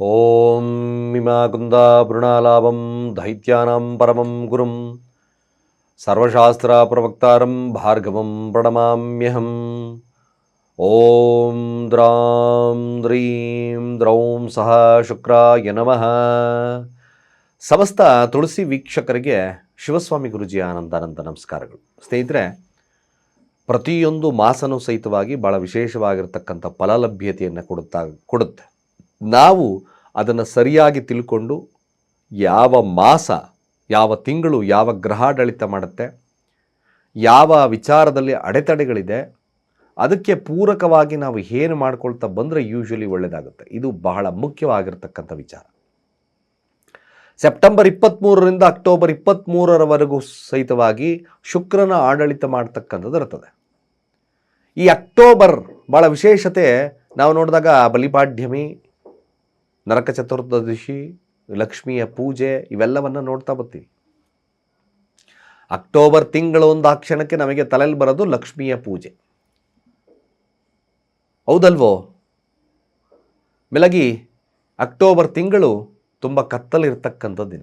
ಓಂ ಇಮಾಕುಂದ ವೃಣಾಲಾಭಂ ದೈತ್ಯಾನಾಂ ಪರಮಂ ಗುರುಂ ಸರ್ವಶಾಸ್ತ್ರ ಪ್ರವಕ್ತಾರಂ ಭಾರ್ಗವಂ ಪ್ರಣಮಾಮ್ಯಹಂ ಓಂ ದ್ರಾಂ ದ್ರೀಂ ದ್ರೌಂ ಸಹ ಶುಕ್ರಾಯ ನಮಃ ಸಮಸ್ತ ತುಳಸಿ ವೀಕ್ಷಕರಿಗೆ ಶಿವಸ್ವಾಮಿ ಗುರುಜಿ ಅನಂತಾನಂತ ನಮಸ್ಕಾರಗಳು. ಸ್ನೇಹಿತರೆ, ಪ್ರತಿಯೊಂದು ಮಾಸನೂ ಸಹಿತವಾಗಿ ಭಾಳ ವಿಶೇಷವಾಗಿರತಕ್ಕಂಥ ಫಲಲಭ್ಯತೆಯನ್ನು ಕೊಡುತ್ತಾ, ಕೊಡುತ್ತೆ. ನಾವು ಅದನ್ನು ಸರಿಯಾಗಿ ತಿಳ್ಕೊಂಡು ಯಾವ ಮಾಸ, ಯಾವ ತಿಂಗಳು, ಯಾವ ಗ್ರಹಾಡಳಿತ ಮಾಡುತ್ತೆ, ಯಾವ ವಿಚಾರದಲ್ಲಿ ಅಡೆತಡೆಗಳಿದೆ, ಅದಕ್ಕೆ ಪೂರಕವಾಗಿ ನಾವು ಏನು ಮಾಡ್ಕೊಳ್ತಾ ಬಂದರೆ ಯೂಶ್ವಲಿ ಒಳ್ಳೆಯದಾಗುತ್ತೆ ಇದು ಬಹಳ ಮುಖ್ಯವಾಗಿರ್ತಕ್ಕಂಥ ವಿಚಾರ. ಸೆಪ್ಟೆಂಬರ್ ಇಪ್ಪತ್ತ್ಮೂರರಿಂದ ಅಕ್ಟೋಬರ್ ಇಪ್ಪತ್ತ್ಮೂರರವರೆಗೂ ಸಹಿತವಾಗಿ ಶುಕ್ರನ ಆಡಳಿತ ಮಾಡ್ತಕ್ಕಂಥದ್ದು ಇರ್ತದೆ. ಈ ಅಕ್ಟೋಬರ್ ಭಾಳ ವಿಶೇಷತೆ ನಾವು ನೋಡಿದಾಗ ಬಲಿಪಾಡ್ಯಮಿ ನರಕ ಚತುರ್ದಶಿ ಲಕ್ಷ್ಮಿಯ ಪೂಜೆ, ಇವೆಲ್ಲವನ್ನು ನೋಡ್ತಾ ಬರ್ತೀವಿ. ಅಕ್ಟೋಬರ್ ತಿಂಗಳು ಒಂದು ಆ ಕ್ಷಣಕ್ಕೆ ನಮಗೆ ತಲೆಯಲ್ಲಿ ಬರೋದು ಲಕ್ಷ್ಮಿಯ ಪೂಜೆ. ಹೌದಲ್ವೋ? ಮೆಲಗಿ, ಅಕ್ಟೋಬರ್ ತಿಂಗಳು ತುಂಬ ಕತ್ತಲಿರ್ತಕ್ಕಂಥ ದಿನ.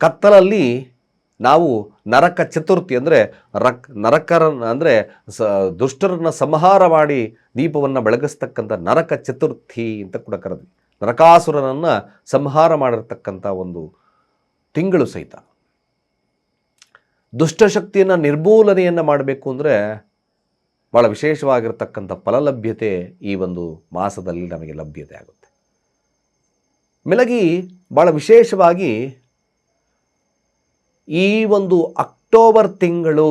ಕತ್ತಲಲ್ಲಿ ನಾವು ನರಕ ಚತುರ್ಥಿ ಅಂದರೆ ರಕ್, ನರಕರ, ಅಂದರೆ ಸ, ದುಷ್ಟರನ್ನು ಸಂಹಾರ ಮಾಡಿ ದೀಪವನ್ನು ಬೆಳಗಿಸ್ತಕ್ಕಂಥ ನರಕ ಚತುರ್ಥಿ ಅಂತ ಕೂಡ ಕರೆದ್ವಿ. ನರಕಾಸುರನನ್ನು ಸಂಹಾರ ಮಾಡಿರ್ತಕ್ಕಂಥ ಒಂದು ತಿಂಗಳು ಸಹಿತ. ದುಷ್ಟಶಕ್ತಿಯನ್ನು ನಿರ್ಮೂಲನೆಯನ್ನು ಮಾಡಬೇಕು ಅಂದರೆ ಭಾಳ ವಿಶೇಷವಾಗಿರ್ತಕ್ಕಂಥ ಫಲಲಭ್ಯತೆ ಈ ಒಂದು ಮಾಸದಲ್ಲಿ ನಮಗೆ ಲಭ್ಯತೆ ಆಗುತ್ತೆ. ಮೆಲಗಿ ಭಾಳ ವಿಶೇಷವಾಗಿ ಈ ಒಂದು ಅಕ್ಟೋಬರ್ ತಿಂಗಳು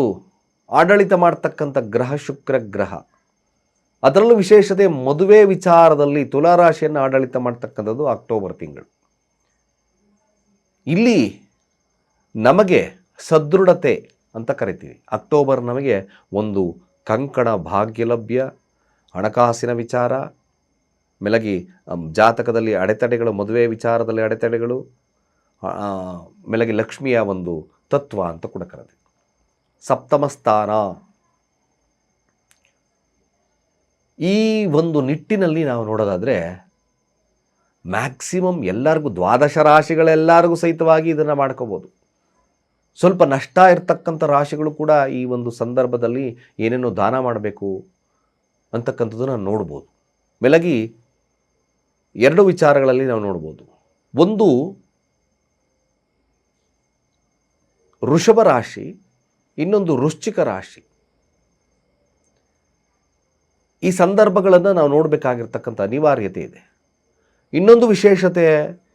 ಆಡಳಿತ ಮಾಡ್ತಕ್ಕಂಥ ಗ್ರಹ ಶುಕ್ರ ಗ್ರಹ. ಅದರಲ್ಲೂ ವಿಶೇಷತೆ ಮದುವೆ ವಿಚಾರದಲ್ಲಿ ತುಲಾರಾಶಿಯನ್ನು ಆಡಳಿತ ಮಾಡ್ತಕ್ಕಂಥದ್ದು ಅಕ್ಟೋಬರ್ ತಿಂಗಳು. ಇಲ್ಲಿ ನಮಗೆ ಸದೃಢತೆ ಅಂತ ಕರಿತೀವಿ. ಅಕ್ಟೋಬರ್ ನಮಗೆ ಒಂದು ಕಂಕಣ ಭಾಗ್ಯಲಭ್ಯ, ಹಣಕಾಸಿನ ವಿಚಾರ, ಮೆಲಗಿ ಜಾತಕದಲ್ಲಿ ಅಡೆತಡೆಗಳು, ಮದುವೆ ವಿಚಾರದಲ್ಲಿ ಅಡೆತಡೆಗಳು ಮೆಲಗಿ ಲಕ್ಷ್ಮಿಯ ಒಂದು ತತ್ವ ಅಂತ ಕೂಡ ಕರೆದೆ. ಸಪ್ತಮ ಸ್ಥಾನ ಈ ಒಂದು ನಿಟ್ಟಿನಲ್ಲಿ ನಾವು ನೋಡೋದಾದರೆ ಮ್ಯಾಕ್ಸಿಮಮ್ ಎಲ್ಲರಿಗೂ ದ್ವಾದಶ ರಾಶಿಗಳೆಲ್ಲರಿಗೂ ಸಹಿತವಾಗಿ ಇದನ್ನು ಮಾಡ್ಕೋಬೋದು. ಸ್ವಲ್ಪ ನಷ್ಟ ಇರತಕ್ಕಂಥ ರಾಶಿಗಳು ಕೂಡ ಈ ಒಂದು ಸಂದರ್ಭದಲ್ಲಿ ಏನೇನೋ ದಾನ ಮಾಡಬೇಕು ಅಂತಕ್ಕಂಥದ್ದನ್ನು ನೋಡ್ಬೋದು. ಮೆಲಗಿ ಎರಡು ವಿಚಾರಗಳಲ್ಲಿ ನಾವು ನೋಡ್ಬೋದು. ಒಂದು ವೃಷಭ ರಾಶಿ, ಇನ್ನೊಂದು ವೃಶ್ಚಿಕ ರಾಶಿ. ಈ ಸಂದರ್ಭಗಳನ್ನು ನಾವು ನೋಡಬೇಕಾಗಿರ್ತಕ್ಕಂಥ ಅನಿವಾರ್ಯತೆ ಇದೆ. ಇನ್ನೊಂದು ವಿಶೇಷತೆ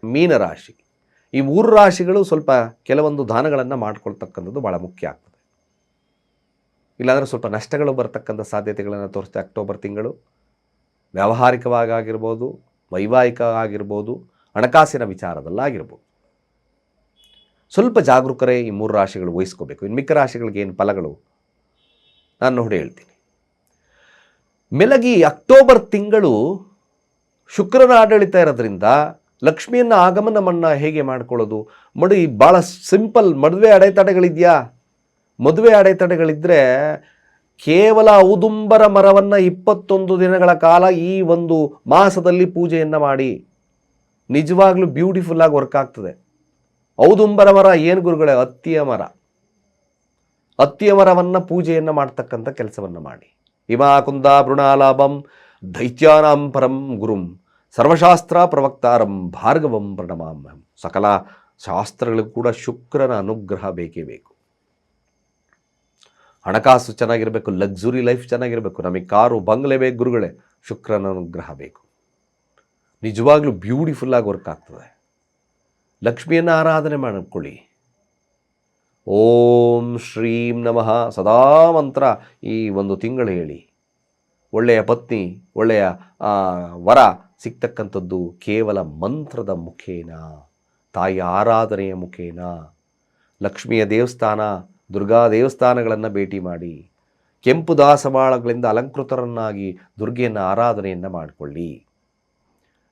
ಮೀನರಾಶಿ ಈ ಮೂರು ರಾಶಿಗಳು ಸ್ವಲ್ಪ ಕೆಲವೊಂದು ದಾನಗಳನ್ನು ಮಾಡ್ಕೊಳ್ತಕ್ಕಂಥದ್ದು ಭಾಳ ಮುಖ್ಯ ಆಗ್ತದೆ. ಇಲ್ಲಾಂದರೆ ಸ್ವಲ್ಪ ನಷ್ಟಗಳು ಬರತಕ್ಕಂಥ ಸಾಧ್ಯತೆಗಳನ್ನು ತೋರಿಸುತ್ತೆ ಅಕ್ಟೋಬರ್ ತಿಂಗಳು. ವ್ಯಾವಹಾರಿಕವಾಗಿ ಆಗಿರ್ಬೋದು, ವೈವಾಹಿಕ ಆಗಿರ್ಬೋದು, ಹಣಕಾಸಿನ ವಿಚಾರದಲ್ಲಾಗಿರ್ಬೋದು. ಸ್ವಲ್ಪ ಜಾಗರೂಕರೇ ಈ ಮೂರು ರಾಶಿಗಳು ವಹಿಸ್ಕೋಬೇಕು. ಇನ್ನು ಮಿಕ್ಕ ರಾಶಿಗಳಿಗೆ ಏನು ಫಲಗಳು? ನಾನು ನೋಡಿ ಹೇಳ್ತೀನಿ. ಮೆಲಗಿ ಅಕ್ಟೋಬರ್ ತಿಂಗಳು ಶುಕ್ರನ ಆಡಳಿತ ಇರೋದ್ರಿಂದ ಲಕ್ಷ್ಮಿಯನ್ನು ಆಗಮನವನ್ನು ಹೇಗೆ ಮಾಡ್ಕೊಳ್ಳೋದು? ಮಡಿ ಭಾಳ ಸಿಂಪಲ್ ಮದುವೆ ಅಡೆತಡೆಗಳಿದೆಯಾ? ಮದುವೆ ಅಡೆತಡೆಗಳಿದ್ದರೆ ಕೇವಲ ಔದುಂಬರ ಮರವನ್ನು ಇಪ್ಪತ್ತೊಂದು ದಿನಗಳ ಕಾಲ ಈ ಒಂದು ಮಾಸದಲ್ಲಿ ಪೂಜೆಯನ್ನು ಮಾಡಿ. ನಿಜವಾಗ್ಲೂ ಬ್ಯೂಟಿಫುಲ್ಲಾಗಿ ವರ್ಕ್ ಆಗ್ತದೆ. ಔದುಂಬರ ಮರ ಏನು ಗುರುಗಳೇ ಹತ್ತಿಯ ಮರ ಹತ್ತಿಯ ಮರವನ್ನು ಪೂಜೆಯನ್ನು ಮಾಡ್ತಕ್ಕಂಥ ಕೆಲಸವನ್ನು ಮಾಡಿ. ಹಿಮಾಕುಂದ ಭೃಣಾಲಾಭಂ ದೈತ್ಯಾನಾಂ ಪರಂ ಗುರುಂ, ಸರ್ವಶಾಸ್ತ್ರ ಪ್ರವಕ್ತಾರಂ ಭಾರ್ಗವಂ ಪ್ರಣಮಾಮ್ಯಹಂ ಸಕಲ ಶಾಸ್ತ್ರಗಳಿಗೂ ಕೂಡ ಶುಕ್ರನ ಅನುಗ್ರಹ ಬೇಕೇ ಬೇಕು. ಹಣಕಾಸು ಚೆನ್ನಾಗಿರಬೇಕು, ಲಕ್ಸುರಿ ಲೈಫ್ ಚೆನ್ನಾಗಿರಬೇಕು, ನಮಗೆ ಕಾರು, ಬಂಗ್ಲೆ ಬೇಕು ಗುರುಗಳೇ, ಶುಕ್ರನ ಅನುಗ್ರಹ ಬೇಕು. ನಿಜವಾಗ್ಲೂ ಬ್ಯೂಟಿಫುಲ್ಲಾಗಿ ವರ್ಕ್ ಆಗ್ತದೆ. ಲಕ್ಷ್ಮಿಯನ್ನು ಆರಾಧನೆ ಮಾಡಿಕೊಳ್ಳಿ. ಓಂ ಶ್ರೀಂ ನಮಃ. ಸದಾ ಮಂತ್ರ ಈ ಒಂದು ತಿಂಗಳು ಹೇಳಿ. ಒಳ್ಳೆಯ ಪತ್ನಿ, ಒಳ್ಳೆಯ ವರ ಸಿಗ್ತಕ್ಕಂಥದ್ದು ಕೇವಲ ಮಂತ್ರದ ಮುಖೇನ ತಾಯಿ ಆರಾಧನೆಯ ಮುಖೇನ. ಲಕ್ಷ್ಮಿಯ ದೇವಸ್ಥಾನ, ದುರ್ಗಾ ದೇವಸ್ಥಾನಗಳನ್ನು ಭೇಟಿ ಮಾಡಿ, ಕೆಂಪು ದಾಸವಾಳಗಳಿಂದ ಅಲಂಕೃತರನ್ನಾಗಿ ದುರ್ಗೆಯನ್ನು ಆರಾಧನೆಯನ್ನು ಮಾಡಿಕೊಳ್ಳಿ.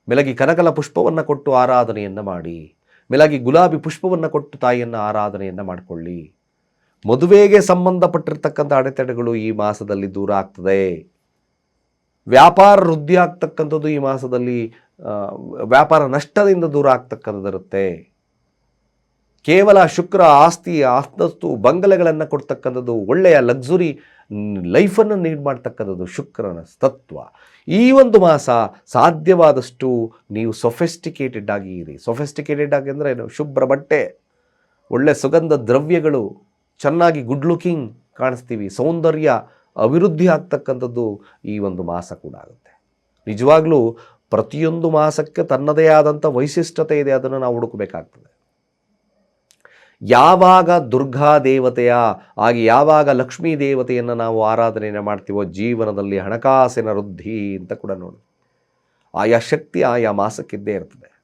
ಮೆಲಗಿ ಕನಕಲ ಪುಷ್ಪವನ್ನು ಕೊಟ್ಟು ಆರಾಧನೆಯನ್ನು ಮಾಡಿ. ಮೆಲಗಿ ಗುಲಾಬಿ ಪುಷ್ಪವನ್ನು ಕೊಟ್ಟು ತಾಯಿಯನ್ನು ಆರಾಧನೆಯನ್ನು ಮಾಡಿಕೊಳ್ಳಿ. ಮದುವೆಗೆ ಸಂಬಂಧಪಟ್ಟಿರ್ತಕ್ಕಂಥ ಅಡೆತಡೆಗಳು ಈ ಮಾಸದಲ್ಲಿ ದೂರ ಆಗ್ತದೆ. ವ್ಯಾಪಾರ ವೃದ್ಧಿ ಆಗ್ತಕ್ಕಂಥದ್ದು ಈ ಮಾಸದಲ್ಲಿ ವ್ಯಾಪಾರ ನಷ್ಟದಿಂದ ದೂರ ಆಗ್ತಕ್ಕಂಥದ್ದಿರುತ್ತೆ ಕೇವಲ ಶುಕ್ರ ಆಸ್ತಿ ಆಸ್ತಸ್ತು ಬಂಗಲೆಗಳನ್ನು ಕೊಡ್ತಕ್ಕಂಥದ್ದು ಒಳ್ಳೆಯ ಲಕ್ಸುರಿ ಲೈಫನ್ನು ನೀಡ್ ಮಾಡ್ತಕ್ಕಂಥದ್ದು ಶುಕ್ರನ ತತ್ವ. ಈ ಒಂದು ಮಾಸ ಸಾಧ್ಯವಾದಷ್ಟು ನೀವು ಸೊಫೆಸ್ಟಿಕೇಟೆಡ್ ಆಗಿ ಇರಿ. ಸೊಫೆಸ್ಟಿಕೇಟೆಡ್ ಆಗಿ ಅಂದರೆ ಏನು? ಶುಭ್ರ ಬಟ್ಟೆ, ಒಳ್ಳೆ ಸುಗಂಧ ದ್ರವ್ಯಗಳು, ಚೆನ್ನಾಗಿ ಗುಡ್ ಲುಕಿಂಗ್ ಕಾಣಿಸ್ತೀವಿ. ಸೌಂದರ್ಯ ಅಭಿವೃದ್ಧಿ ಆಗ್ತಕ್ಕಂಥದ್ದು ಈ ಒಂದು ಮಾಸ ಕೂಡ ಆಗುತ್ತೆ. ನಿಜವಾಗ್ಲೂ ಪ್ರತಿಯೊಂದು ಮಾಸಕ್ಕೆ ತನ್ನದೇ ಆದಂಥ ವೈಶಿಷ್ಟ್ಯತೆ ಇದೆ, ಅದನ್ನು ನಾವು ಹುಡುಕಬೇಕಾಗ್ತದೆ. ಯಾವಾಗ ದುರ್ಗಾ ದೇವತೆಯ ಹಾಗೆ ಯಾವಾಗ ಲಕ್ಷ್ಮೀ ದೇವತೆಯನ್ನು ನಾವು ಆರಾಧನೆಯನ್ನು ಮಾಡ್ತೀವೋ ಜೀವನದಲ್ಲಿ ಹಣಕಾಸಿನ ವೃದ್ಧಿ ಅಂತ ಕೂಡ ನೋಡಿ. ಆಯಾ ಶಕ್ತಿ ಆಯಾ ಮಾಸಕ್ಕಿದ್ದೇ ಇರ್ತದೆ.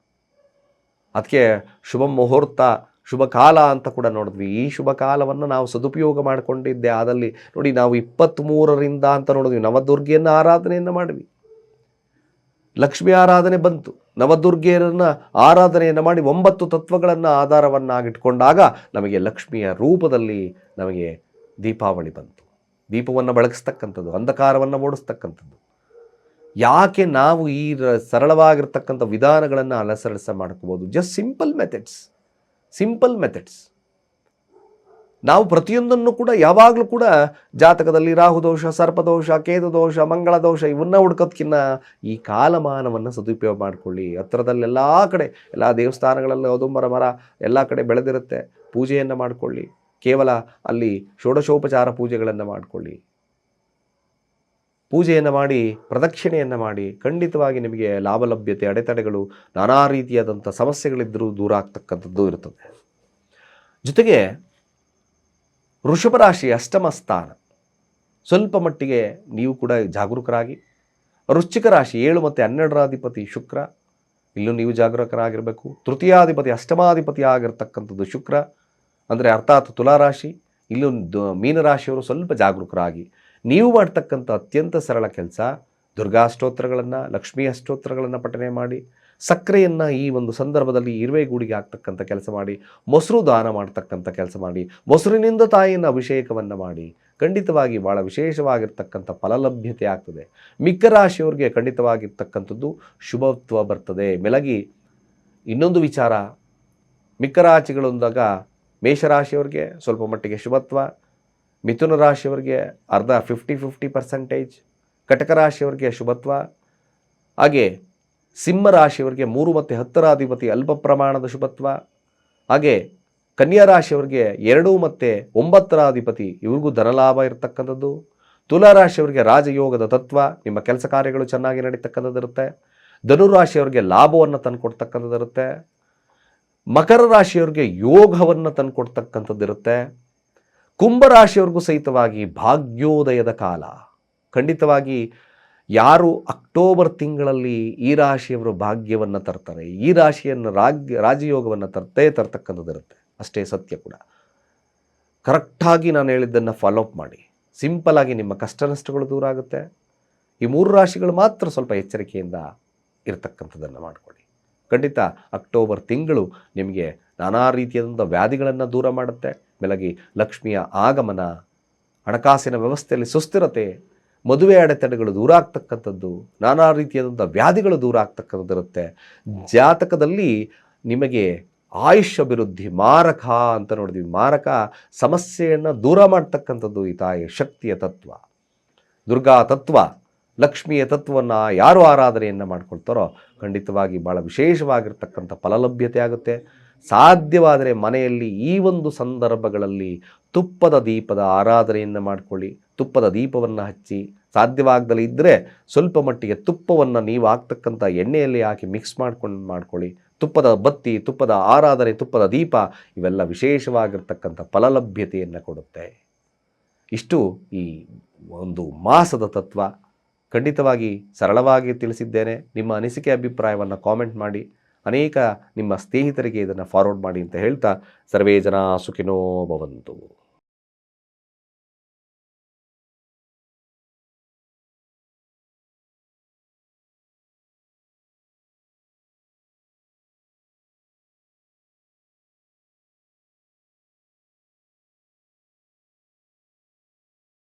ಅದಕ್ಕೆ ಶುಭ ಮುಹೂರ್ತ, ಶುಭ ಕಾಲ ಅಂತ ಕೂಡ ನೋಡಿದ್ವಿ. ಈ ಶುಭ ಕಾಲವನ್ನು ನಾವು ಸದುಪಯೋಗ ಮಾಡಿಕೊಂಡಿದ್ದೆ. ಆದಲ್ಲಿ ನೋಡಿ ನಾವು ಇಪ್ಪತ್ತ್ಮೂರರಿಂದ ಅಂತ ನೋಡಿದ್ವಿ. ನವದುರ್ಗೆಯನ್ನು ಆರಾಧನೆಯನ್ನು ಮಾಡಿದ್ವಿ. ಲಕ್ಷ್ಮಿ ಆರಾಧನೆ ಬಂತು. ನವದುರ್ಗೆಯರನ್ನು ಆರಾಧನೆಯನ್ನು ಮಾಡಿ ಒಂಬತ್ತು ತತ್ವಗಳನ್ನು ಆಧಾರವನ್ನಾಗಿಟ್ಕೊಂಡಾಗ ನಮಗೆ ಲಕ್ಷ್ಮಿಯ ರೂಪದಲ್ಲಿ ನಮಗೆ ದೀಪಾವಳಿ ಬಂತು. ದೀಪವನ್ನು ಬೆಳಗಿಸ್ತಕ್ಕಂಥದ್ದು, ಅಂಧಕಾರವನ್ನು ಓಡಿಸ್ತಕ್ಕಂಥದ್ದು. ಯಾಕೆ ನಾವು ಈ ಸರಳವಾಗಿರ್ತಕ್ಕಂಥ ವಿಧಾನಗಳನ್ನು ಅನುಸರಿಸ ಮಾಡ್ಕೋಬೋದು? Just simple methods simple methods ನಾವು ಪ್ರತಿಯೊಂದನ್ನು ಕೂಡ ಯಾವಾಗಲೂ ಕೂಡ ಜಾತಕದಲ್ಲಿ ರಾಹುದೋಷ ಸರ್ಪದೋಷ ಕೇತುದೋಷ ಮಂಗಳ ದೋಷ, ಇವನ್ನ ಹುಡ್ಕೋದ್ಕಿನ್ನ ಈ ಕಾಲಮಾನವನ್ನು ಸದುಪಯೋಗ ಮಾಡಿಕೊಳ್ಳಿ. ಹತ್ರದಲ್ಲೆಲ್ಲ ಕಡೆ ಎಲ್ಲ ದೇವಸ್ಥಾನಗಳಲ್ಲಿ ಔದುಂಬರ ಮರ ಎಲ್ಲ ಕಡೆ ಬೆಳೆದಿರುತ್ತೆ. ಪೂಜೆಯನ್ನು ಮಾಡಿಕೊಳ್ಳಿ. ಕೇವಲ ಅಲ್ಲಿ ಷೋಡಶೋಪಚಾರ ಪೂಜೆಗಳನ್ನು ಮಾಡಿಕೊಳ್ಳಿ. ಪೂಜೆಯನ್ನು ಮಾಡಿ, ಪ್ರದಕ್ಷಿಣೆಯನ್ನು ಮಾಡಿ, ಖಂಡಿತವಾಗಿ ನಿಮಗೆ ಲಾಭಲಭ್ಯತೆ, ಅಡೆತಡೆಗಳು, ನಾನಾ ರೀತಿಯಾದಂಥ ಸಮಸ್ಯೆಗಳಿದ್ದರೂ ದೂರ ಆಗ್ತಕ್ಕಂಥದ್ದು ಇರ್ತದೆ. ಜೊತೆಗೆ ವೃಷಭ ರಾಶಿ ಅಷ್ಟಮ ಸ್ಥಾನ. ಸ್ವಲ್ಪ ಮಟ್ಟಿಗೆ ನೀವು ಕೂಡ ಜಾಗರೂಕರಾಗಿ. ವೃಶ್ಚಿಕ ರಾಶಿ ಏಳು ಮತ್ತು ಹನ್ನೆರಡರಾಧಿಪತಿ ಶುಕ್ರ. ಇಲ್ಲೂ ನೀವು ಜಾಗರೂಕರಾಗಿರಬೇಕು. ತೃತೀಯಾಧಿಪತಿ, ಅಷ್ಟಮಾಧಿಪತಿ ಆಗಿರ್ತಕ್ಕಂಥದ್ದು ಶುಕ್ರ. ಅಂದರೆ ಅರ್ಥಾತ್ ತುಲಾರಾಶಿ. ಇಲ್ಲೂ ಮೀನರಾಶಿಯವರು ಸ್ವಲ್ಪ ಜಾಗರೂಕರಾಗಿ. ನೀವು ಮಾಡ್ತಕ್ಕಂಥ ಅತ್ಯಂತ ಸರಳ ಕೆಲಸ ದುರ್ಗಾ ಸ್ತೋತ್ರಗಳನ್ನು ಲಕ್ಷ್ಮೀ ಅಷ್ಟೋತ್ರಗಳನ್ನು ಪಠನೆ ಮಾಡಿ. ಸಕ್ಕರೆಯನ್ನು ಈ ಒಂದು ಸಂದರ್ಭದಲ್ಲಿ ಇರುವೆ ಗೂಡಿಗೆ ಕೆಲಸ ಮಾಡಿ, ಮೊಸರು ದಾನ ಮಾಡ್ತಕ್ಕಂಥ ಕೆಲಸ ಮಾಡಿ, ಮೊಸರಿನಿಂದ ತಾಯಿಯನ್ನು ಅಭಿಷೇಕವನ್ನು ಮಾಡಿ, ಖಂಡಿತವಾಗಿ ಭಾಳ ವಿಶೇಷವಾಗಿರ್ತಕ್ಕಂಥ ಫಲಲಭ್ಯತೆ ಆಗ್ತದೆ. ಮಿಕ್ಕ ರಾಶಿಯವ್ರಿಗೆ ಖಂಡಿತವಾಗಿರ್ತಕ್ಕಂಥದ್ದು ಶುಭತ್ವ ಬರ್ತದೆ. ಮೆಲಗಿ, ಇನ್ನೊಂದು ವಿಚಾರ, ಮಿಕ್ಕ ರಾಶಿಗಳೊಂದಾಗ ಮೇಷರಾಶಿಯವ್ರಿಗೆ ಸ್ವಲ್ಪ ಮಟ್ಟಿಗೆ ಶುಭತ್ವ, ಮಿಥುನ ರಾಶಿಯವರಿಗೆ ಅರ್ಧ ಫಿಫ್ಟಿ ಫಿಫ್ಟಿ ಪರ್ಸೆಂಟೇಜ್ ಕಟಕ ರಾಶಿಯವ್ರಿಗೆ ಶುಭತ್ವ, ಹಾಗೆ ಸಿಂಹ ರಾಶಿಯವರಿಗೆ ಮೂರು ಮತ್ತು ಹತ್ತರ ಅಧಿಪತಿ ಅಲ್ಪ ಪ್ರಮಾಣದ ಶುಭತ್ವ. ಹಾಗೆ ಕನ್ಯಾ ರಾಶಿಯವರಿಗೆ ಎರಡು ಮತ್ತು ಒಂಬತ್ತರ ಅಧಿಪತಿ ಇವ್ರಿಗೂ ಧನಲಾಭ ಇರತಕ್ಕಂಥದ್ದು. ತುಲಾರಾಶಿಯವರಿಗೆ ರಾಜಯೋಗದ ತತ್ವ, ನಿಮ್ಮ ಕೆಲಸ ಕಾರ್ಯಗಳು ಚೆನ್ನಾಗಿ ನಡೀತಕ್ಕಂಥದ್ದು ಇರುತ್ತೆ. ಧನುರಾಶಿಯವರಿಗೆ ಲಾಭವನ್ನು ತಂದುಕೊಡ್ತಕ್ಕಂಥದ್ದಿರುತ್ತೆ ಮಕರ ರಾಶಿಯವ್ರಿಗೆ ಯೋಗವನ್ನು ತಂದುಕೊಡ್ತಕ್ಕಂಥದ್ದಿರುತ್ತೆ ಕುಂಭರಾಶಿಯವ್ರಿಗೂ ಸಹಿತವಾಗಿ ಭಾಗ್ಯೋದಯದ ಕಾಲ. ಖಂಡಿತವಾಗಿ ಯಾರು ಅಕ್ಟೋಬರ್ ತಿಂಗಳಲ್ಲಿ ಈ ರಾಶಿಯವರು ಭಾಗ್ಯವನ್ನು ತರ್ತಾರೆ, ಈ ರಾಶಿಯನ್ನು ರಾಜ್ಯ, ರಾಜಯೋಗವನ್ನು ತರ್ತೇ ತರ್ತಕ್ಕಂಥದ್ದಿರುತ್ತೆ ಅಷ್ಟೇ ಸತ್ಯ ಕೂಡ. ಕರೆಕ್ಟಾಗಿ ನಾನು ಹೇಳಿದ್ದನ್ನು ಫಾಲೋ ಅಪ್ ಮಾಡಿ. ಸಿಂಪಲ್ ಆಗಿ ನಿಮ್ಮ ಕಷ್ಟ ನಷ್ಟಗಳು ದೂರ ಆಗುತ್ತೆ. ಈ ಮೂರು ರಾಶಿಗಳು ಮಾತ್ರ ಸ್ವಲ್ಪ ಎಚ್ಚರಿಕೆಯಿಂದ ಇರತಕ್ಕಂಥದ್ದನ್ನು ಮಾಡಿಕೊಳ್ಳಿ. ಖಂಡಿತ ಅಕ್ಟೋಬರ್ ತಿಂಗಳು ನಿಮಗೆ ನಾನಾ ರೀತಿಯಾದಂಥ ವ್ಯಾಧಿಗಳನ್ನು ದೂರ ಮಾಡುತ್ತೆ. ಬೆಳಗಿ ಲಕ್ಷ್ಮಿಯ ಆಗಮನ, ಹಣಕಾಸಿನ ವ್ಯವಸ್ಥೆಯಲ್ಲಿ ಸುಸ್ಥಿರತೆ ಮದುವೆ ಅಡೆತಡೆಗಳು ದೂರ ಆಗ್ತಕ್ಕಂಥದ್ದು ನಾನಾ ರೀತಿಯಾದಂಥ ವ್ಯಾಧಿಗಳು ದೂರ ಆಗ್ತಕ್ಕಂಥದ್ದಿರುತ್ತೆ ಜಾತಕದಲ್ಲಿ ನಿಮಗೆ ಆಯುಷ್ ಅಭಿವೃದ್ಧಿ ಮಾರಕ ಅಂತ ನೋಡಿದ್ವಿ. ಮಾರಕ ಸಮಸ್ಯೆಯನ್ನು ದೂರ ಮಾಡ್ತಕ್ಕಂಥದ್ದು ಈ ತಾಯಿ, ಶಕ್ತಿಯ ತತ್ವ. ದುರ್ಗಾ ತತ್ವ, ಲಕ್ಷ್ಮಿಯ ತತ್ವವನ್ನು ಯಾರು ಆರಾಧನೆಯನ್ನು ಮಾಡ್ಕೊಳ್ತಾರೋ ಖಂಡಿತವಾಗಿ ಭಾಳ ವಿಶೇಷವಾಗಿರ್ತಕ್ಕಂಥ ಫಲಲಭ್ಯತೆ ಆಗುತ್ತೆ. ಸಾಧ್ಯವಾದರೆ ಮನೆಯಲ್ಲಿ ಈ ಒಂದು ಸಂದರ್ಭಗಳಲ್ಲಿ ತುಪ್ಪದ ದೀಪದ ಆರಾಧನೆಯನ್ನು ಮಾಡಿಕೊಳ್ಳಿ. ತುಪ್ಪದ ದೀಪವನ್ನು ಹಚ್ಚಿ ಸಾಧ್ಯವಾಗದಲ್ಲಿ ಇದ್ದರೆ ಸ್ವಲ್ಪ ಮಟ್ಟಿಗೆ ತುಪ್ಪವನ್ನು ನೀವು ಹಾಕ್ತಕ್ಕಂಥ ಎಣ್ಣೆಯಲ್ಲಿ ಹಾಕಿ ಮಿಕ್ಸ್ ಮಾಡ್ಕೊಂಡು ಮಾಡ್ಕೊಳ್ಳಿ. ತುಪ್ಪದ ಬತ್ತಿ, ತುಪ್ಪದ ಆರಾಧನೆ, ತುಪ್ಪದ ದೀಪ ಇವೆಲ್ಲ ವಿಶೇಷವಾಗಿರ್ತಕ್ಕಂಥ ಫಲಲಭ್ಯತೆಯನ್ನು ಕೊಡುತ್ತೆ. ಇಷ್ಟು ಈ ಒಂದು ಮಾಸದ ತತ್ವ. ಖಂಡಿತವಾಗಿ ಸರಳವಾಗಿ ತಿಳಿಸಿದ್ದೇನೆ. ನಿಮ್ಮ ಅನಿಸಿಕೆ ಅಭಿಪ್ರಾಯವನ್ನು ಕಾಮೆಂಟ್ ಮಾಡಿ. ಅನೇಕ ನಿಮ್ಮ ಸ್ನೇಹಿತರಿಗೆ ಇದನ್ನು ಫಾರ್ವರ್ಡ್ ಮಾಡಿ ಅಂತ ಹೇಳ್ತಾ ಸರ್ವೇ ಜನ ಸುಖಿನೋ ಭವಂತು.